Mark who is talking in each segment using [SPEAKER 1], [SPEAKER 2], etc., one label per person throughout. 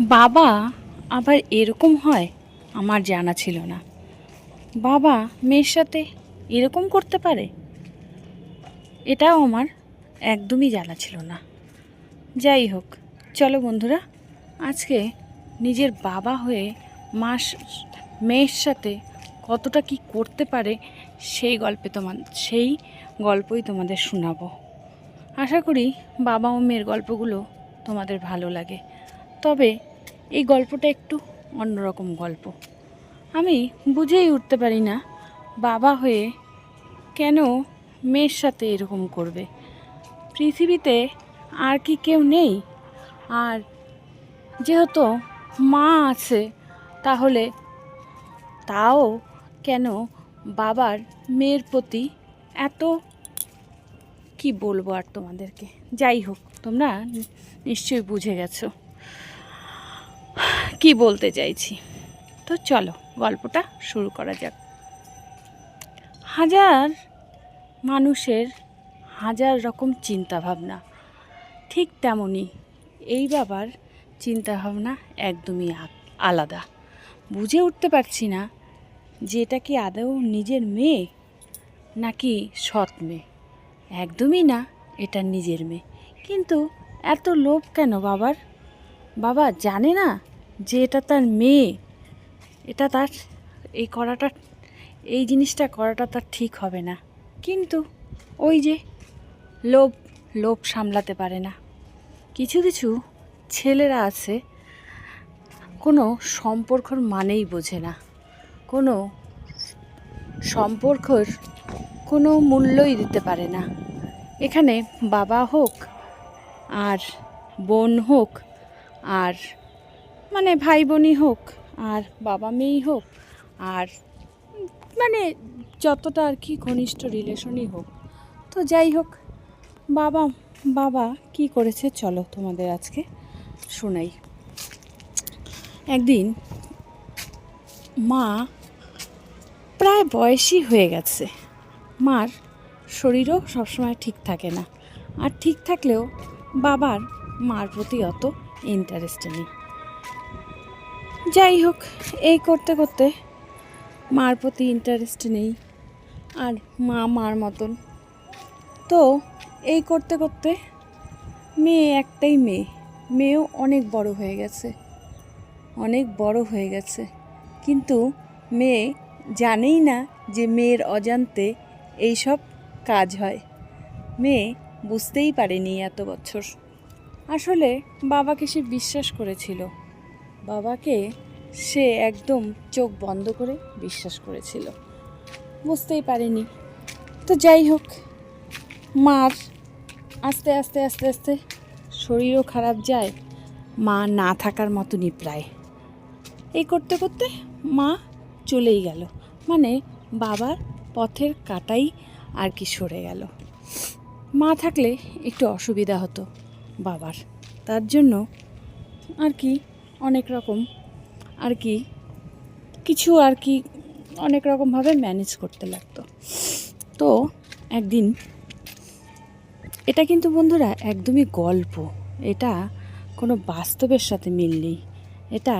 [SPEAKER 1] বাবা আবার এরকম হয়? আমার জানা ছিল না। বাবা মেয়ের সাথে এরকম করতে পারে? এটাও আমার একদমই জানা ছিল না। যাই হোক, চলো বন্ধুরা, আজকে নিজের বাবা হয়ে মাস মেয়ের সাথে কতটা কি করতে পারে সেই গল্পে তোমার সেই গল্পই তোমাদের শোনাবো। আশা করি বাবা ও মেয়ের গল্পগুলো তোমাদের ভালো লাগে। তবে এই গল্পটা একটু অন্যরকম গল্প। আমি বুঝেই উঠতে পারি না বাবা হয়ে কেন মেয়ের সাথে এরকম করবে। পৃথিবীতে আর কি কেউ নেই? আর যেহেতু মা আছে, তাহলে তাও কেন বাবার মেয়ের প্রতি এত কি বলব আর তোমাদেরকে? যাই হোক, তোমরা নিশ্চয়ই বুঝে গেছো। কি বলতে চাইছি? তো চলো, গল্পটা শুরু করা যাক। হাজার মানুষের হাজার রকম চিন্তা ভাবনা ঠিক তেমনই এই বাবার চিন্তা ভাবনা একদমই আলাদা। বুঝে উঠতে পারছি না যে এটা কি আদৌ নিজের মেয়ে নাকি সৎ মেয়ে। একদমই না, এটা নিজের মেয়ে। কিন্তু এত লোভ কেন বাবার? বাবা, জানে না যে এটা তার মেয়ে। এটা তার, এই করাটা, এই জিনিসটা করাটা তার ঠিক হবে না। কিন্তু ওই যে লোভ লোভ সামলাতে পারে না। কিছু কিছু ছেলেরা আছে, কোনো সম্পর্কর মানেই বোঝে না। কোনো সম্পর্কর কোনো মূল্যই দিতে পারে না। এখানে বাবা হোক আর বোন হোক আর মানে ভাই বোনই হোক আর বাবা মেয়েই হোক আর মানে যতটা আর কি ঘনিষ্ঠ রিলেশনই হোক। তো যাই হোক, বাবা বাবা কি করেছে চলো তোমাদের আজকে শোনাই। একদিন মা প্রায় বয়সী হয়ে গেছে। মার শরীরও সবসময় ঠিক থাকে না। আর ঠিক থাকলেও বাবার মার প্রতি অত ইন্টারেস্ট নেই যাই হোক, এই করতে করতে মার প্রতি ইন্টারেস্ট নেই, আর মা মার মতন। তো এই করতে করতে মেয়ে একটাই মেয়ে, মেয়েও অনেক বড় হয়ে গেছে, অনেক বড় হয়ে গেছে। কিন্তু মেয়ে জানেই না যে মেয়ের অজান্তে এইসব কাজ হয়। মেয়ে বুঝতেই পারেনি এত বছর। আসলে বাবাকে সে বিশ্বাস করেছিল। বাবাকে সে একদম চোখ বন্ধ করে বিশ্বাস করেছিল। বুঝতেই পারেনি। তো যাই হোক, মার আস্তে আস্তে আস্তে আস্তে শরীরও খারাপ যায়, মা না থাকার মতনই প্রায়। এই করতে করতে মা চলেই গেল। মানে বাবার পথের কাটাই আর কি সরে গেল। মা থাকলে একটু অসুবিধা হতো। বাবার। তার জন্য আর কি অনেক রকম, আর কি কিছু আর কি অনেক রকমভাবে ম্যানেজ করতে লাগতো। তো একদিন এটা কিন্তু বন্ধুরা একদমই গল্প, এটা কোনো বাস্তবের সাথে মিল নেই, এটা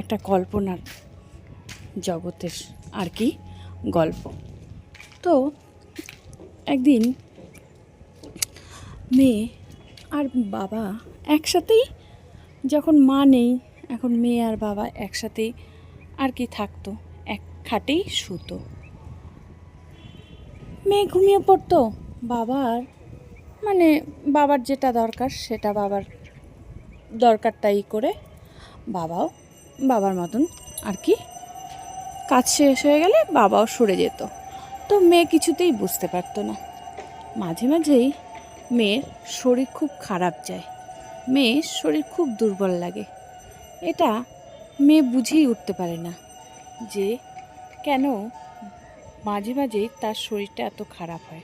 [SPEAKER 1] একটা কল্পনার জগতের আর কি গল্প। তো একদিন মেয়ে আর বাবা একসাথেই, যখন মা নেই, এখন মেয়ে আর বাবা একসাথেই আর কি থাকতো এক খাটেই শুতো। মেয়ে ঘুমিয়ে পড়তো, বাবার মানে বাবার যেটা দরকার সেটা বাবার দরকারটাই করে বাবাও বাবার মতন আর কি কাজ শেষ হয়ে গেলে বাবাও সরে যেত। তো মেয়ে কিছুতেই বুঝতে পারতো না। মাঝে মাঝেই মেয়ের শরীর খুব খারাপ যায়। মেয়ের শরীর খুব দুর্বল লাগে। এটা মেয়ে বুঝেই উঠতে পারে না যে কেন মাঝে মাঝেই তার শরীরটা এত খারাপ হয়।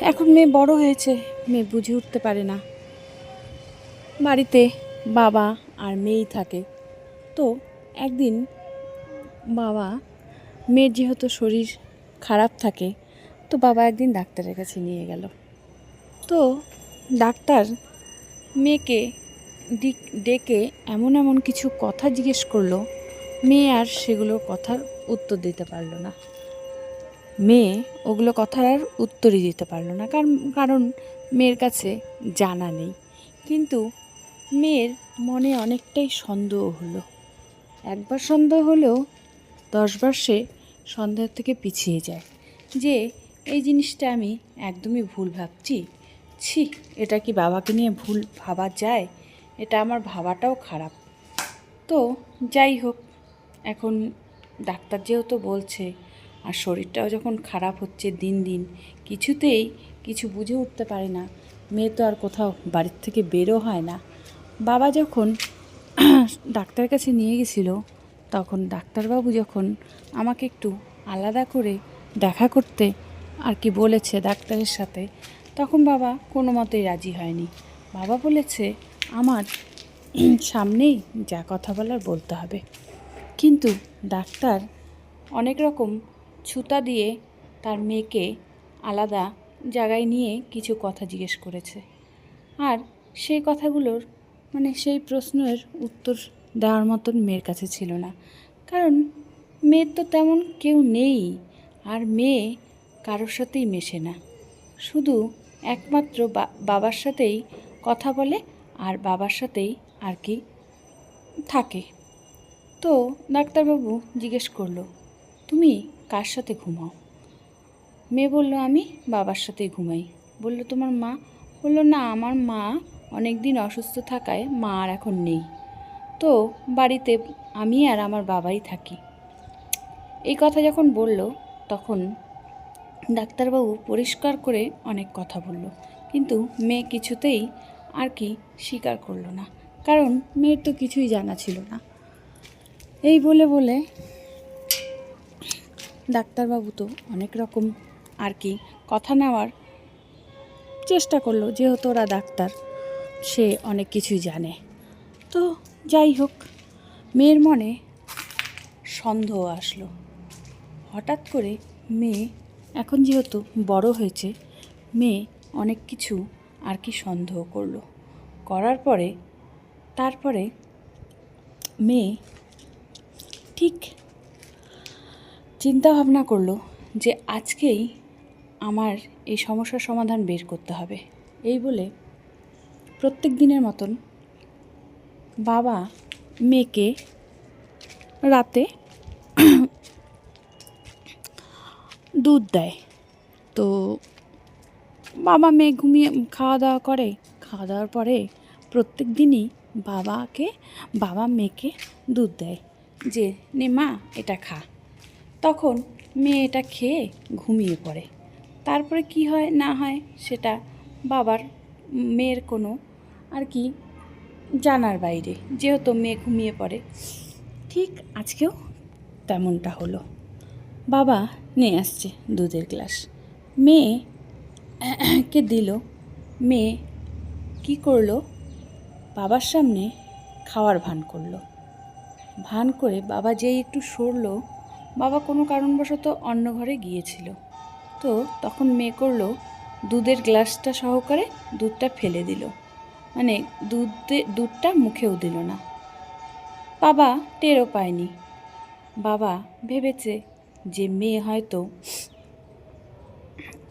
[SPEAKER 1] এখন মেয়ে বড় হয়েছে, মেয়ে বুঝে উঠতে পারে না। বাড়িতে বাবা আর মেয়েই থাকে। তো একদিন বাবা, মেয়ের যেহেতু শরীর খারাপ থাকে তো বাবা একদিন ডাক্তারের কাছে নিয়ে গেল। তো ডাক্তার মেয়েকে ডিক- এমন এমন কিছু কথা জিজ্ঞেস করল, মেয়ে আর সেগুলোর কথার উত্তর দিতে পারল না। মেয়ে ওগুলো কথার আর উত্তরই দিতে পারল না, কারণ কারণ মেয়ের কাছে জানা নেই। কিন্তু মেয়ের মনে অনেকটাই সন্দেহ হলো। একবার সন্দেহ হলেও দশবার সে সন্দেহ থেকে পিছিয়ে যায় যে এই জিনিসটা আমি একদমই ভুল ভাবছি। ছি, এটা কি বাবাকে নিয়ে ভুল ভাবা যায়? এটা আমার ভাবাটাও খারাপ। তো যাই হোক, এখন ডাক্তার যেহেতু বলছে, আর শরীরটাও যখন খারাপ হচ্ছে দিন দিন, কিছুতেই কিছু বুঝে উঠতে পারে না। মেয়ে তো আর কোথাও বাড়ির থেকে বেরো হয় না। বাবা যখন ডাক্তারের কাছে নিয়ে গেছিল, তখন ডাক্তারবাবু যখন আমাকে একটু আলাদা করে দেখা করতে আর কি বলেছে ডাক্তারের সাথে, তখন বাবা কোনো মতেই রাজি হয়নি। বাবা বলেছে, আমার সামনেই যা কথা বলার বলতে হবে। কিন্তু ডাক্তার অনেক রকম ছুতা দিয়ে তার মেয়েকে আলাদা জায়গায় নিয়ে কিছু কথা জিজ্ঞেস করেছে। আর সেই কথাগুলোর মানে সেই প্রশ্নের উত্তর দেওয়ার মতন মেয়ের কাছে ছিল না। কারণ মেয়ের তো তেমন কেউ নেই, আর মেয়ে কারোর সাথেই মেশে না। শুধু একমাত্র বাবার সাথেই কথা বলে আর বাবার সাথেই আর কি থাকে। তো ডাক্তারবাবু জিজ্ঞেস করল, তুমি কার সাথে ঘুমাও? মেয়ে বলল, আমি বাবার সাথেই ঘুমাই। বলল, তোমার মা? বলল, না, আমার মা অনেক দিন অসুস্থ থাকায় মা আর এখন নেই। তো বাড়িতে আমি আর আমার বাবাই থাকি। এই কথা যখন বলল, তখন ডাক্তারবাবু পরিষ্কার করে অনেক কথা বলল। কিন্তু মেয়ে কিছুতেই আর কি স্বীকার করল না। কারণ মেয়ের তো কিছুই জানা ছিল না। এই বলে বলে ডাক্তারবাবু তো অনেক রকম আর কি কথা নেওয়ার চেষ্টা করল, যেহেতু ওরা ডাক্তার, সে অনেক কিছুই জানে। তো যাই হোক, মেয়ের মনে সন্দেহ আসলো। হঠাৎ করে মেয়ে এখন যেহেতু বড় হয়েছে, মেয়ে অনেক কিছু আর কি সন্দেহ করল। করার পরে, তারপরে মেয়ে ঠিক চিন্তা ভাবনা করল যে আজকেই আমার এই সমস্যার সমাধান বের করতে হবে। এই বলে প্রত্যেক দিনের মতন বাবা মেয়েকে রাতে দুধ দেয়। তো বাবা মেয়ে ঘুমিয়ে খাওয়া দাওয়া করে। খাওয়া দাওয়ার পরে প্রত্যেক দিনই বাবাকে, বাবা মেয়েকে দুধ দেয় যে, নে মা, এটা খা। তখন মেয়ে এটা খেয়ে ঘুমিয়ে পড়ে। তারপরে কি হয়, না হয়, সেটা বাবার মেয়ের কোনো আর কি জানার বাইরে। যেহেতু মেয়ে ঘুমিয়ে পড়ে, ঠিক আজকেও তেমনটা হলো। বাবা, নিয়ে আসছে দুধের গ্লাস। মেয়ে কে দিল? মেয়ে কি করল? বাবার সামনে খাওয়ার ভান করল। ভান করে বাবা যেই একটু সরল, বাবা কোনো কারণবশত অন্য ঘরে গিয়েছিল। তো তখন মেয়ে করল, দুধের গ্লাসটা সহকারে দুধটা ফেলে দিল। মানে দুধে, দুধটা মুখেও দিল না। বাবা টেরও পায়নি। বাবা ভেবেছে যে মেয়ে হয়তো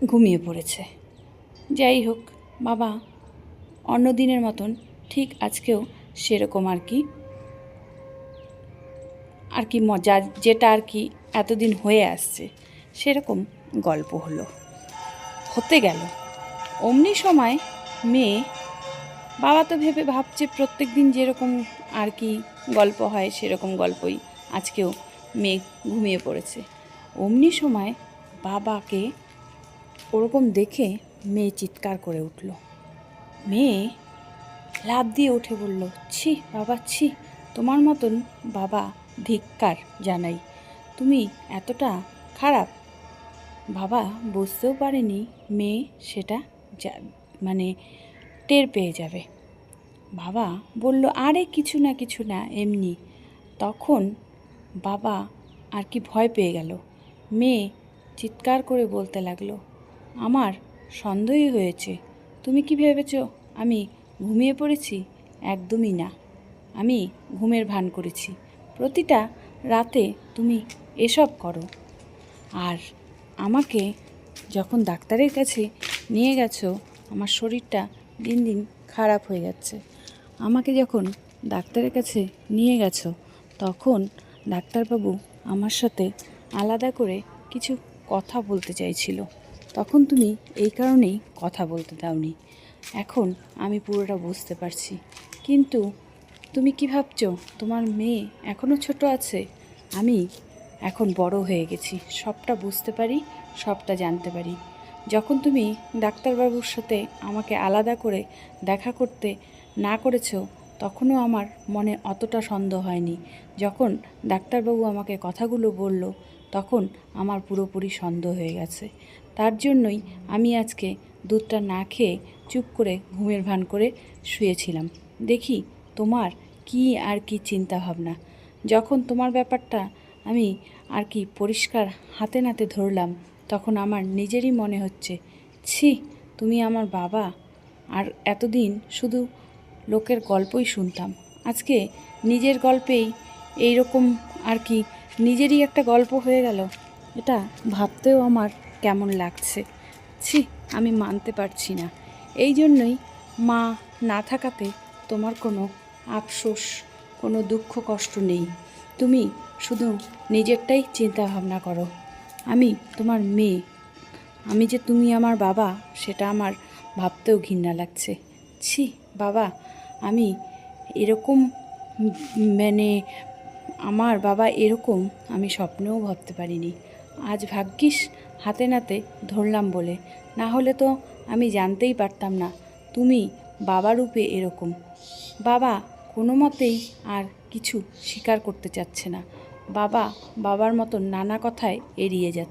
[SPEAKER 1] ঘুমিয়ে পড়েছে। যাই হোক, বাবা অন্য দিনের মতন ঠিক আজকেও সেরকম আর কি। আর কি মজা যেটা আর কি এতদিন হয়ে আসছে, সেরকম গল্প হলো। হতে গেল। অমনি সময় মেয়ে, বাবা তো ভেবে ভাবছে প্রত্যেক দিন যেরকম আর কি গল্প হয়, সেরকম গল্পই আজকেও মেয়ে ঘুমিয়ে পড়েছে। অমনি সময় বাবাকে ওরকম দেখে মেয়ে চিৎকার করে উঠল। মেয়ে লাভ দিয়ে উঠে বলল, ছি বাবা, ছি। তোমার মতন বাবা ধিক্কার জানাই। তুমি এতটা খারাপ। বাবা বুঝতেও পারেনি মেয়ে সেটা মানে টের পেয়ে যাবে। বাবা বলল, আরে কিছু না কিছু না, এমনি। তখন বাবা আর কি ভয় পেয়ে গেল। মেয়ে চিৎকার করে বলতে লাগল, আমার সন্দেহই হয়েছে। তুমি কি ভেবেছ আমি ঘুমিয়ে পড়েছি? একদমই না। আমি ঘুমের ভান করেছি। প্রতিটা রাতে তুমি এসব করো। আর আমাকে যখন ডাক্তারের কাছে নিয়ে গেছো, আমার শরীরটা দিন দিন খারাপ হয়ে যাচ্ছে। আমাকে যখন ডাক্তারের কাছে নিয়ে গেছো, তখন ডাক্তারবাবু আমার সাথে আলাদা করে কিছু কথা বলতে চাইছিল। তখন তুমি এই কারণেই কথা বলতে দাওনি। এখন আমি পুরোটা বুঝতে পারছি। কিন্তু তুমি কি ভাবছ, তোমার মেয়ে এখনও ছোট আছে? আমি এখন বড় হয়ে গেছি। সবটা বুঝতে পারি, সবটা জানতে পারি। যখন তুমি ডাক্তারবাবুর সাথে আমাকে আলাদা করে দেখা করতে না করেছ, তখনও আমার মনে অতটা সন্দেহ হয়নি। যখন ডাক্তারবাবু আমাকে কথাগুলো বলল তখন আমার পুরোপুরি সন্দেহ হয়ে গেছে। তার জন্যই আমি আজকে দুধটা না খেয়ে চুপ করে ঘুমের ভান করে শুয়েছিলাম। দেখি তোমার কি আর কি চিন্তা ভাবনা যখন তোমার ব্যাপারটা আমি আর কি পরিষ্কার হাতে নাতে ধরলাম, তখন আমার নিজেরই মনে হচ্ছে, ছি, তুমি আমার বাবা। আর এতদিন শুধু লোকের গল্পই শুনতাম। আজকে নিজের গল্পেই এই রকম আর কি নিজেরই একটা গল্প হয়ে গেল। এটা ভাবতেও আমার কেমন লাগছে। ছি, আমি মানতে পারছি না। এই জন্যই মা না থাকাতে তোমার কোনো আফসোস, কোনো দুঃখ, কষ্ট নেই। তুমি শুধু নিজেরটাই চিন্তা ভাবনা করো। আমি তোমার মেয়ে। আমি যে তুমি আমার বাবা, সেটা আমার ভাবতেও ঘৃণা লাগছে। ছি, বাবা, আমি এরকম মানে আমার বাবা এরকম আমি স্বপ্নেও ভাবতে পারিনি। আজ ভাগ্যিস হাতে নাতে ধরলাম বলে। না হলে তো আমি জানতেই পারতাম না তুমি বাবা রূপে এরকম। বাবা কোনো মতেই আর কিছু স্বীকার করতে চাচ্ছে না। বাবা বাবার মতন নানা কথায় এড়িয়ে যাচ্ছে।